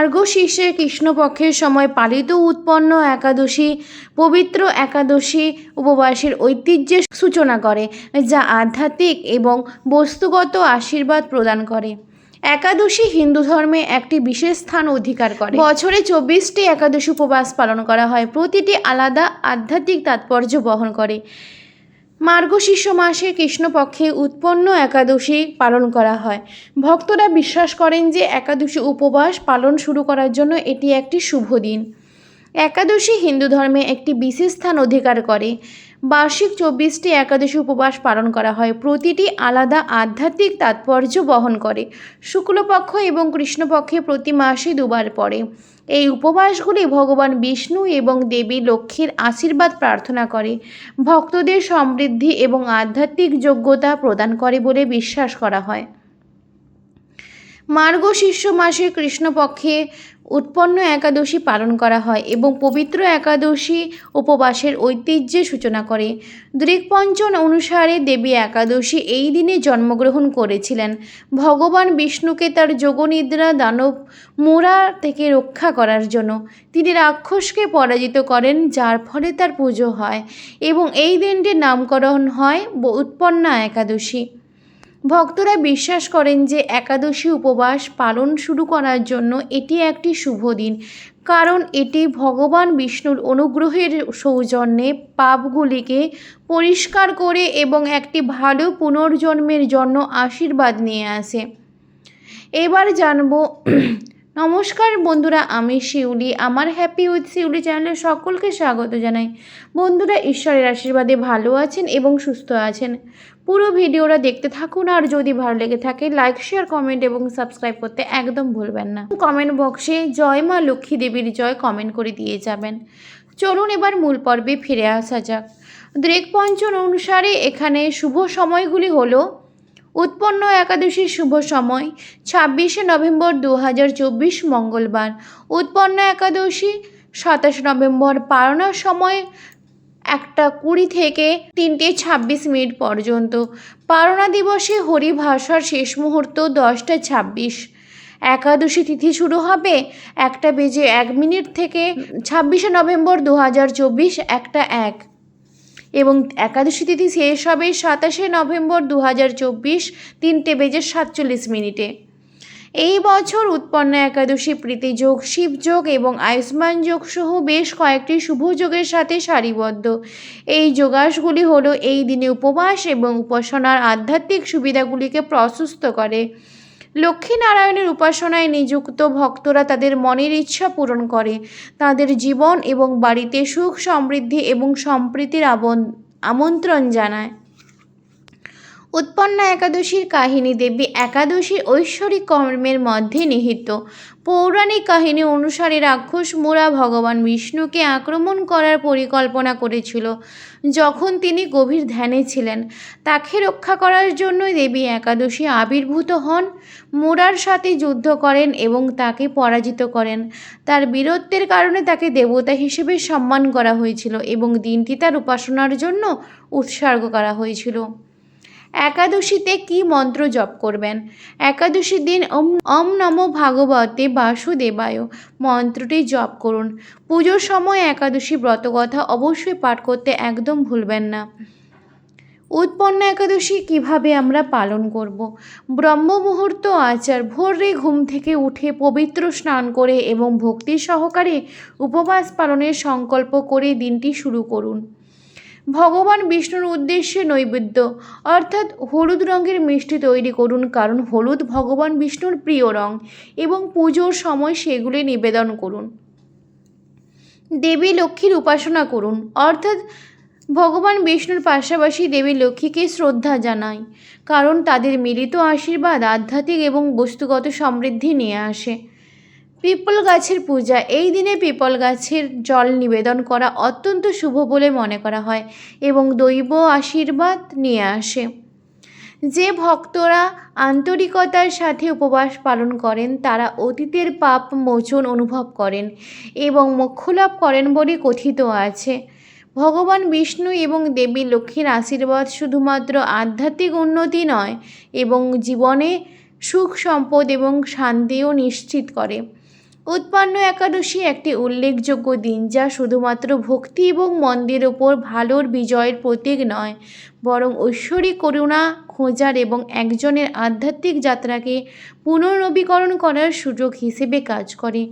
মার্গশীর্ষের কৃষ্ণপক্ষের সময় পালিত উৎপন্ন একাদশী, পবিত্র একাদশী উপবাসের ঐতিহ্যের সূচনা করে, যা আধ্যাত্মিক এবং বস্তুগত আশীর্বাদ প্রদান করে। একাদশী হিন্দু ধর্মে একটি বিশেষ স্থান অধিকার করে। বছরে চব্বিশটি একাদশী উপবাস পালন করা হয়। প্রতিটি আলাদা আধ্যাত্মিক তাৎপর্য বহন করে। মার্গশীর্ষ মাসে কৃষ্ণপক্ষে উৎপন্ন একাদশী পালন করা হয়। ভক্তরা বিশ্বাস করেন যে একাদশী উপবাস পালন শুরু করার জন্য এটি একটি শুভ দিন। একাদশী হিন্দু ধর্মে একটি বিশেষ স্থান অধিকার করে। বার্ষিক চব্বিশটি একাদশী উপবাস পালন করা হয়। প্রতিটি আলাদা আধ্যাত্মিক তাৎপর্য বহন করে। শুক্লপক্ষ এবং কৃষ্ণপক্ষে প্রতি মাসে দুবার পড়ে। এই উপবাসগুলি ভগবান বিষ্ণু এবং দেবী লক্ষ্মীর আশীর্বাদ প্রার্থনা করে। ভক্তদের সমৃদ্ধি এবং আধ্যাত্মিক যোগ্যতা প্রদান করে বলে বিশ্বাস করা হয়। মার্গশীর্ষ মাসে কৃষ্ণপক্ষে উৎপন্ন একাদশী পালন করা হয় এবং পবিত্র একাদশী উপবাসের ঐতিহ্যের সূচনা করে। দৃকপঞ্চন অনুসারে দেবী একাদশী এই দিনে জন্মগ্রহণ করেছিলেন। ভগবান বিষ্ণুকে তার যোগনিদ্রা দানব মোরা থেকে রক্ষা করার জন্য। তিনি রাক্ষসকে পরাজিত করেন, যার ফলে তার পুজো হয় এবং এই দিনটির নামকরণ হয় উৎপন্না একাদশী। ভক্তরা বিশ্বাস করেন যে একাদশী উপবাস পালন শুরু করার জন্য এটি একটি শুভ দিন, কারণ এটি ভগবান বিষ্ণুর অনুগ্রহের সৌজন্যে পাপগুলিকে পরিষ্কার করে এবং একটি ভালো পুনর্জন্মের জন্য আশীর্বাদ নিয়ে আসে। এবার জানব নমস্কার বন্ধুরা, আমি শিউলি। আমার হ্যাপি উইথ শিউলি চ্যানেলে সকলকে স্বাগত জানাই। বন্ধুরা, ঈশ্বরের আশীর্বাদে ভালো আছেন এবং সুস্থ আছেন। পুরো ভিডিওটা দেখতে থাকুন, আর যদি ভালো লেগে থাকে লাইক শেয়ার কমেন্ট এবং সাবস্ক্রাইব করতে একদম ভুলবেন না। কমেন্ট বক্সে জয় মা লক্ষ্মী দেবীর জয় কমেন্ট করে দিয়ে যাবেন। চলুন এবার মূল পর্বে ফিরে আসা যাক। দ্রেকপঞ্চন অনুসারে এখানে শুভ সময়গুলি হলো উৎপন্ন একাদশীর শুভ সময়, ছাব্বিশে নভেম্বর দু হাজার চব্বিশ মঙ্গলবার। উৎপন্ন একাদশী, সাতাশ নভেম্বর পারণার সময় একটা কুড়ি থেকে তিনটে ছাব্বিশ মিনিট পর্যন্ত। পারণা দিবসে হরিভাষার শেষ মুহূর্ত দশটা ছাব্বিশ। একাদশী তিথি শুরু হবে একটা বেজে এক মিনিট থেকে ছাব্বিশে নভেম্বর দু হাজার চব্বিশ একটা এক। এবং একাদশী তিথি শেষ হবে সাতাশে নভেম্বর দু হাজার চব্বিশ তিনটে বেজে সাতচল্লিশ মিনিটে। এই বছর উৎপন্ন একাদশী প্রীতিযোগ শিবযোগ এবং আয়ুষ্মান যোগ সহ বেশ কয়েকটি শুভ যোগের সাথে সারিবদ্ধ। এই যোগাসগুলি হলো এই দিনে উপবাস এবং উপাসনার আধ্যাত্মিক সুবিধাগুলিকে প্রশস্ত করে। লক্ষ্মীনারায়ণের উপাসনায় নিযুক্ত ভক্তরা তাদের মনের ইচ্ছা পূরণ করে। তাদের জীবন এবং বাড়িতে সুখ সমৃদ্ধি এবং সম্প্রীতির আমন্ত্রণ জানায়। উৎপন্না একাদশীর কাহিনী দেবী একাদশীর ঐশ্বরিক কর্মের মধ্যে নিহিত। পৌরাণিক কাহিনী অনুসারে রাক্ষস মোরা ভগবান বিষ্ণুকে আক্রমণ করার পরিকল্পনা করেছিল। যখন তিনি গভীর ধ্যানে ছিলেন, তাকে রক্ষা করার জন্যই দেবী একাদশী আবির্ভূত হন, মোরার সাথে যুদ্ধ করেন এবং তাকে পরাজিত করেন। তার বীরত্বের কারণে তাকে দেবতা হিসেবে সম্মান করা হয়েছিল এবং দিনটি তার উপাসনার জন্য উৎসর্গ করা হয়েছিল। একাদশীতে কি মন্ত্র জপ করবেন? একাদশীর দিন ওম নমো ভাগবতে বাসুদেবায় মন্ত্রটি জপ করুন। পুজোর সময় একাদশী ব্রতকথা অবশ্যই পাঠ করতে একদম ভুলবেন না। উৎপন্ন একাদশী কীভাবে আমরা পালন করব? ব্রহ্ম মুহূর্ত আচার ভোরে ঘুম থেকে উঠে পবিত্র স্নান করে এবং ভক্তি সহকারে উপবাস পালনের সংকল্প করে দিনটি শুরু করুন। ভগবান বিষ্ণুর উদ্দেশ্যে নৈবেদ্য, অর্থাৎ হলুদ রঙের মিষ্টি তৈরি করুন, কারণ হলুদ ভগবান বিষ্ণুর প্রিয় রং এবং পুজোর সময় সেগুলি নিবেদন করুন। দেবী লক্ষ্মীর উপাসনা করুন, অর্থাৎ ভগবান বিষ্ণুর পাশাপাশি দেবী লক্ষ্মীকে শ্রদ্ধা জানায় কারণ তাদের মিলিত আশীর্বাদ আধ্যাত্মিক এবং বস্তুগত সমৃদ্ধি নিয়ে আসে। পিপল গাছের পূজা। এই দিনে পিপল গাছের জল নিবেদন করা অত্যন্ত শুভ বলে মনে করা হয় এবং দৈব আশীর্বাদ নিয়ে আসে। যে ভক্তরা আন্তরিকতার সাথে উপবাস পালন করেন, তারা অতীতের পাপ মোচন অনুভব করেন এবং মোক্ষলাভ করেন বলে কথিত আছে। ভগবান বিষ্ণু এবং দেবী লক্ষ্মীর আশীর্বাদ শুধুমাত্র আধ্যাত্মিক উন্নতি নয়, এবং জীবনে সুখ, সম্পদ এবং শান্তিও নিশ্চিত করে। উৎপন্ন একাদশী একটি উল্লেখযোগ্য দিন যা শুধুমাত্র ভক্তি এবং মন্দের ওপর ভালোর বিজয়ের প্রতীক নয়, বরং ঐশ্বরিক করুণা, খোঁজার এবং একজনের আধ্যাত্মিক যাত্রাকে পুনর্নবীকরণ করার সুযোগ হিসেবে কাজ করে।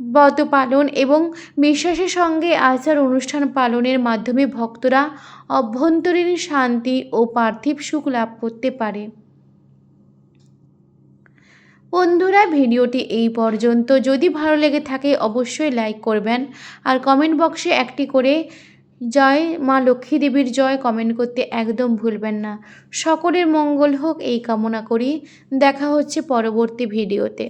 ব্রত পালন এবং বিশ্বাসের সঙ্গে আচার অনুষ্ঠান পালনের মাধ্যমে ভক্তরা অভ্যন্তরীণ শান্তি ও পার্থিব সুখ লাভ করতে পারে। বন্ধুরা, ভিডিওটি এই পর্যন্ত। যদি ভালো লেগে থাকে, অবশ্যই লাইক করবেন। আর কমেন্ট বক্সে একটি করে জয় মা লক্ষ্মী দেবীর জয় কমেন্ট করতে একদম ভুলবেন না। সকলের মঙ্গল হোক, এই কামনা করি। দেখা হচ্ছে পরবর্তী ভিডিওতে।